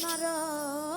Sonara.